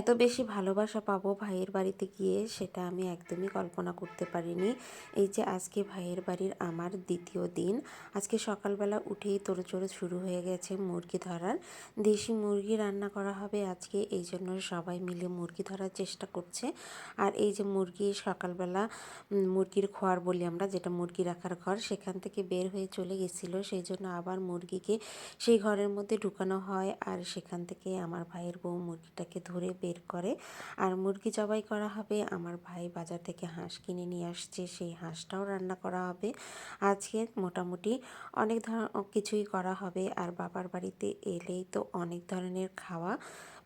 এত বেশি ভালোবাসা পাবো ভাইয়ের বাড়িতে গিয়ে সেটা আমি একদমই কল্পনা করতে পারিনি। এই যে আজকে ভাইয়ের বাড়ির আমার দ্বিতীয় দিন, আজকে সকালবেলা উঠেই তোড়জোড় শুরু হয়ে গেছে মুরগি ধরার। দেশি মুরগি রান্না করা হবে আজকে, এই জন্য সবাই মিলে মুরগি ধরার চেষ্টা করছে। আর এই যে মুরগি সকালবেলা মুরগির খোয়ার বলি আমরা, যেটা মুরগি রাখার ঘর, সেখান থেকে বের হয়ে চলে গেছিল। সেই জন্য আবার মুরগিকে সেই ঘরের মধ্যে ঢুকানো হয়। আর সেখান থেকে আমার ভাইয়ের বউ মুরগিটাকে ধরে বের করে। আর মুরগি জবাই করা হবে। আমার ভাই বাজার থেকে হাঁস কিনে নিয়ে আসছে। সেই হাঁসটাও রান্না করা হবে। আজকে মোটামুটি অনেক ধর, কিছুই করা হবে। আর বাবার বাড়িতে এলেই তো অনেক ধরনের খাওয়া।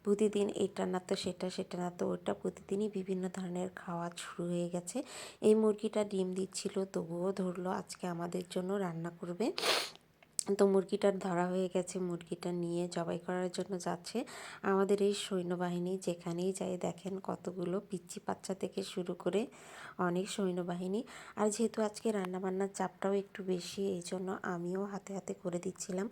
প্রতিদিন এটা না তো সেটা সেটা না তো ওটা। প্রতিদিনই বিভিন্ন ধরনের খাওয়া শুরু হয়ে গেছে। এই মুরগিটা ডিম দিচ্ছিল, তবুও ধরলো আজকে আমাদের জন্য রান্না করবে। তো মুরগিটার ধরা হয়ে গেছে, মুরগিটা নিয়ে জবাই করার জন্য যাচ্ছে। আমাদের এই সৈন্যবাহিনী যেখানেই যায় দেখেন কতগুলো পিচ্চি বাচ্চা থেকে শুরু করে অনেক সৈন্যবাহিনী। আর যেহেতু আজকে রান্নাবান্নার চাপটাও একটু বেশি, এই জন্য আমিও হাতে হাতে করে দিচ্ছিলাম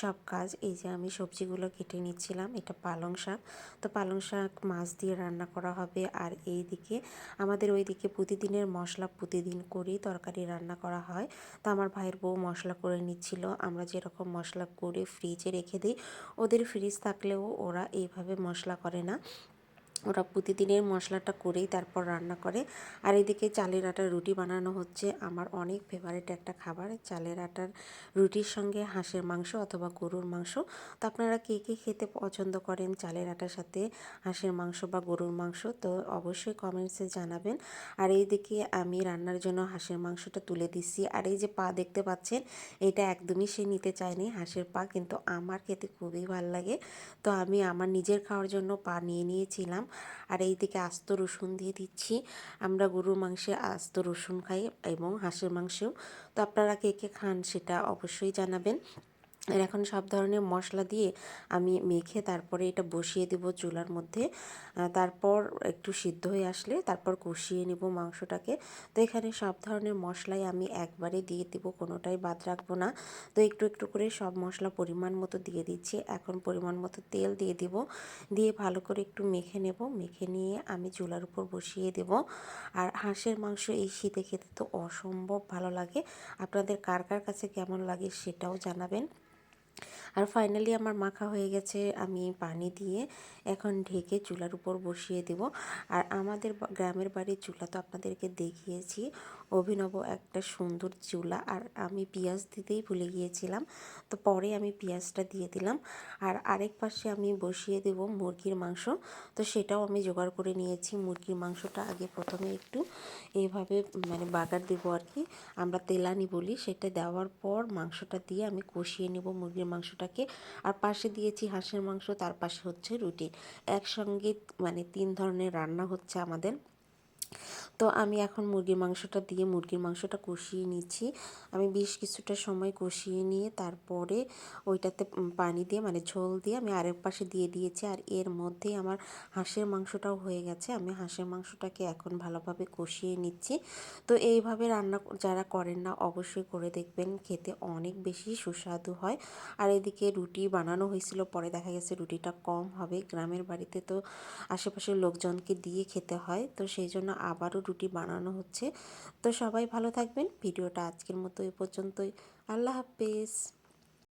সব কাজ। এই যে আমি সবজিগুলো কেটে নিচ্ছিলাম, এটা পালং শাক। তো পালং শাক মাছ দিয়ে রান্না করা হবে। আর এই দিকে আমাদের ওই দিকে প্রতিদিনের মশলা প্রতিদিন করেই তরকারি রান্না করা হয়। তো আমার ভাইয়ের বউ মশলা করে নিচ্ছিল আমরা যেরকম মশলা করে ফ্রিজে রেখে দিই, ওদের ফ্রিজ থাকলেও ওরা এইভাবে মশলা করে না। ওরা প্রতিদিনের মশলাটা করেই তারপর রান্না করে। আর এদিকে চালের আটার রুটি বানানো হচ্ছে। আমার অনেক ফেভারিট একটা খাবার, চালের আটার রুটির সঙ্গে হাঁসের মাংস অথবা গরুর মাংস। তো আপনারা কে কে খেতে পছন্দ করেন চালের আটার সাথে হাঁসের মাংস বা গরুর মাংস, তো অবশ্যই কমেন্টসে জানাবেন। আর এইদিকে আমি রান্নার জন্য হাঁসের মাংসটা তুলে দিচ্ছি। আর এই যে পা দেখতে পাচ্ছেন, এটা একদমই সে নিতে চায়নি, হাঁসের পা, কিন্তু আমার খেতে খুবই ভালো লাগে। তো আমি আমার নিজের খাওয়ার জন্য পা নিয়ে নিয়েছিলাম। আর এই দিকে আস্ত রসুন দিয়ে দিচ্ছি। আমরা গরুর মাংসে আস্ত রসুন খাই এবং হাঁসের মাংসেও। তো আপনারা কে কে খান সেটা অবশ্যই জানাবেন। আর এখন সব ধরনের মশলা দিয়ে আমি মেখে তারপরে এটা বসিয়ে দেব চুলার মধ্যে। তারপর একটু সিদ্ধ হয়ে আসলে তারপর কষিয়ে নেব মাংসটাকে। তো এখানে সব ধরনের মশলাই আমি একবারে দিয়ে দেব, কোনোটাই বাদ রাখব না। তো একটু একটু করে সব মশলা পরিমাণ মতো দিয়ে দিচ্ছি। এখন পরিমাণ মতো তেল দিয়ে দিব। দিয়ে ভালো করে একটু মেখে নেব। মেখে নিয়ে আমি চুলার উপর বসিয়ে দেব। আর হাঁসের মাংস এই শীতে খেতে তো অসম্ভব ভালো লাগে। আপনাদের কার কার কাছে কেমন লাগে সেটাও জানাবেন। আর ফাইনালি আমার মাখা হয়ে গেছে, আমি পানি দিয়ে এখন ঢেকে চুলার উপর বসিয়ে দেব। আর আমাদের গ্রামের বাড়ির চুলা তো আপনাদেরকে দেখিয়েছি, অভিনব একটা সুন্দর চুলা। আর আমি পেঁয়াজ দিতেই ভুলে গিয়েছিলাম, তো পরে আমি পেঁয়াজটা দিয়ে দিলাম। আর আরেক পাশে আমি বসিয়ে দেব মুরগির মাংস, তো সেটাও আমি জোগাড় করে নিয়েছি। মুরগির মাংসটা আগে প্রথমে একটু এইভাবে মানে বাগার দেবো আর কি, আমরা তেলানি বলি, সেটা দেওয়ার পর মাংসটা দিয়ে আমি কষিয়ে নেব মুরগির মাংসটাকে। আর পাশে দিয়েছি হাঁসের মাংস, তার পাশে হচ্ছে রুটি। একসঙ্গে মানে তিন ধরনের রান্না হচ্ছে আমাদের। তো আমি এখন মুরগির মাংসটা দিয়ে মুরগির মাংসটা কষিয়ে নিচ্ছি। আমি বেশ কিছুটা সময় কষিয়ে নিয়ে তারপরে ওইটাতে পানি দিয়ে মানে ঝোল দিয়ে আমি আরেক পাশে দিয়ে দিয়েছি। আর এর মধ্যেই আমার হাঁসের মাংসটাও হয়ে গেছে। আমি হাঁসের মাংসটাকে এখন ভালোভাবে কষিয়ে নিচ্ছি। তো এইভাবে রান্না যারা করেন না, অবশ্যই করে দেখবেন, খেতে অনেক বেশি সুস্বাদু হয়। আর এদিকে রুটি বানানো হয়েছিল, পরে দেখা গেছে রুটিটা কম হবে। গ্রামের বাড়িতে তো আশেপাশের লোকজনকে দিয়ে খেতে হয়। তো সেই জন্য আবারও রুটি বানানো হচ্ছে। তো সবাই ভালো থাকবেন। ভিডিওটা আজকের মতো এ পর্যন্তই। আল্লাহ হাফেজ।